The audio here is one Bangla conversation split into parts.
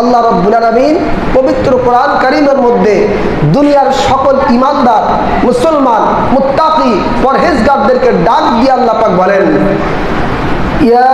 আল্লাহ রব্বুল আলমিন পবিত্র কোরআন কারিমের মধ্যে দুনিয়ার সকল ইমানদার মুসলমান, মুত্তাকি, পরহেজগারদেরকে ডাক দিয়ে আল্লাহ পাক বলেন, ইয়া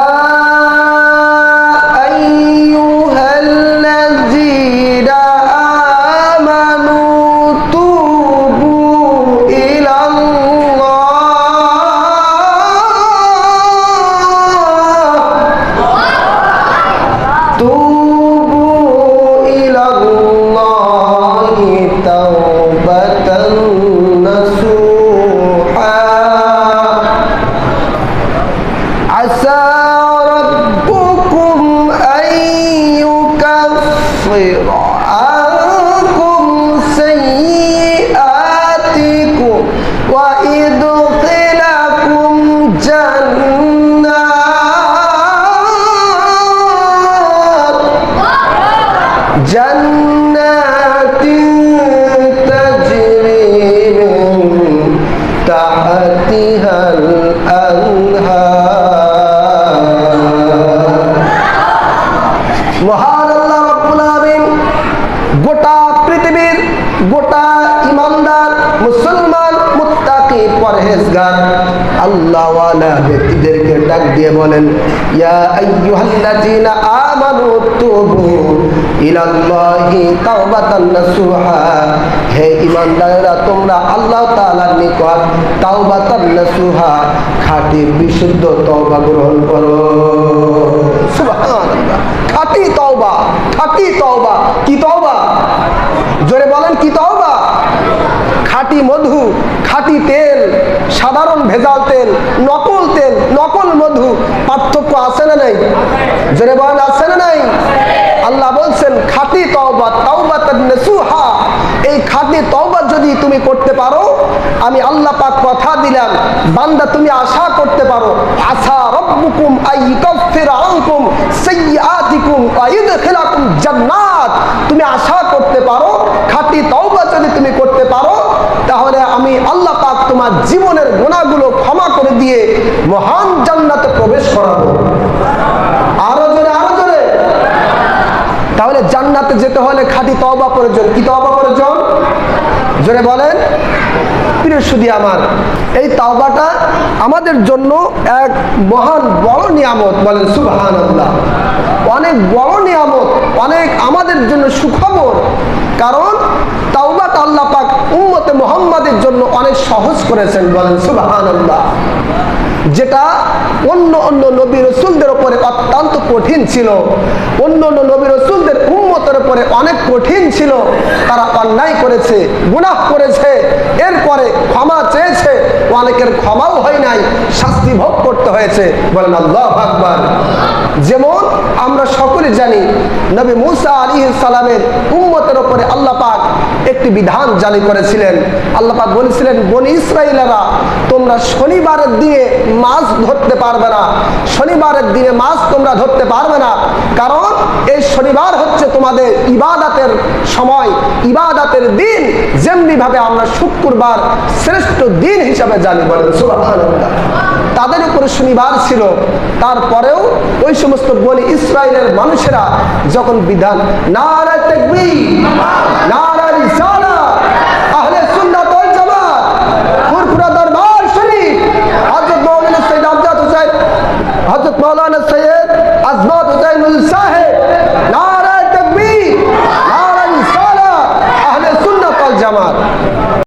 جنات جنات تجري من تحتها গোটা পৃথিবীর গোটা ইমানদার মুসলমান মুত্তাকি পরহেজগার আল্লাহওয়ালা ব্যক্তিদেরকে ডাক দিয়ে বলেন, ইয়া আইয়ুহাল্লাযীনা আমানু তুবু ইলাল্লাহি তাওবাতান নাসুহা। হে ইমানদারেরা, তোমরা আল্লাহ তাআলার নিকট তাওবাতান নাসুহা, খাঁটি বিশুদ্ধ তওবা গ্রহণ করো। খাঁটি তওবা খাঁটি তওবা। কি তওবা? জোরে বলেন, কি তওবা? খাঁটি মধু, খাঁটি তেল, সাধারণ ভেজাল তেল, নকল তেল, নকল মধু, পার্থক্য আছে না নাই? জোরে বলেন, আছে না নাই? আল্লাহ বলছেন, খাঁটি তওবা তওবা নেসুহা। এই খাঁটি তওবা যদি তুমি করতে পারো, আমি আল্লাহ পাক কথা দিলাম, বান্দা তুমি আশা করতে পারো। আশা রব্বুকুম আনকুম জান্নাত। তুমি আশা করতে পারো, খাঁটি তওবা যদি তুমি করতে পারো, তাহলে আমি আল্লাহ পাক তোমার জীবনের গুণাগুলো ক্ষমা করে দিয়ে মহান জান্নাতে প্রবেশ করাবো। আরও জোরে আরও জোরে। তাহলে জান্নাতে যেতে হলে খাঁটি তওবা প্রয়োজন। কি তওবা প্রয়োজন? জোরে বলেন। প্রিয় আমার, এই তাওবাটা আমাদের জন্য এক মহান বড় নিয়ামত। বলেন সুবহান আল্লাহ অনেক বড় নিয়ামত, অনেক আমাদের জন্য সুখবর। কারণ তাওবাটা আল্লাহ পাক উম্মতে মোহাম্মদের জন্য অনেক সহজ করেছেন বলেন সুবহান যেটা অন্য অন্য নবী রসুলদের উপরে অত্যন্ত কঠিন ছিল। অন্য অন্য নবী রসুলদের উম্মতের উপরে অনেক কঠিন ছিল। তারা অন্যায় করেছে, গুনাহ করেছে, এরপরে ক্ষমা চেয়েছে, অনেকের ক্ষমাও হয় নাই, শাস্তি ভোগ করতে হয়েছে। বলেন, আল্লাহ আকবার। যেমন আমরা সকলে জানি নবী মুসা আলী সালামের উম্মতের ওপরে আল্লাহ পাক একটি বিধান জারি করেছিলেন। আল্লাহ পাক বলেছিলেন, বনি ইসরায়েলেরা তোমরা শনিবারের দিনে মাছ ধরতে পারবে না। শনিবারের দিনে মাছ তোমরা ধরতে পারবে না। কারণ এই শনিবার হচ্ছে তোমাদের ইবাদাতের সময়। ইবাদাতের দিন যেমনি ভাবে আমরা শুক্রবার শ্রেষ্ঠ দিন হিসাবে জানি বলেন তাদের উপরে শনিবার ছিল। তারপরেও ওই সমস্ত বলি ইসরায়েলের মানুষেরা যখন বিধান, নারায় তাকবীর আজমাত হুসাইনুল সাহেব।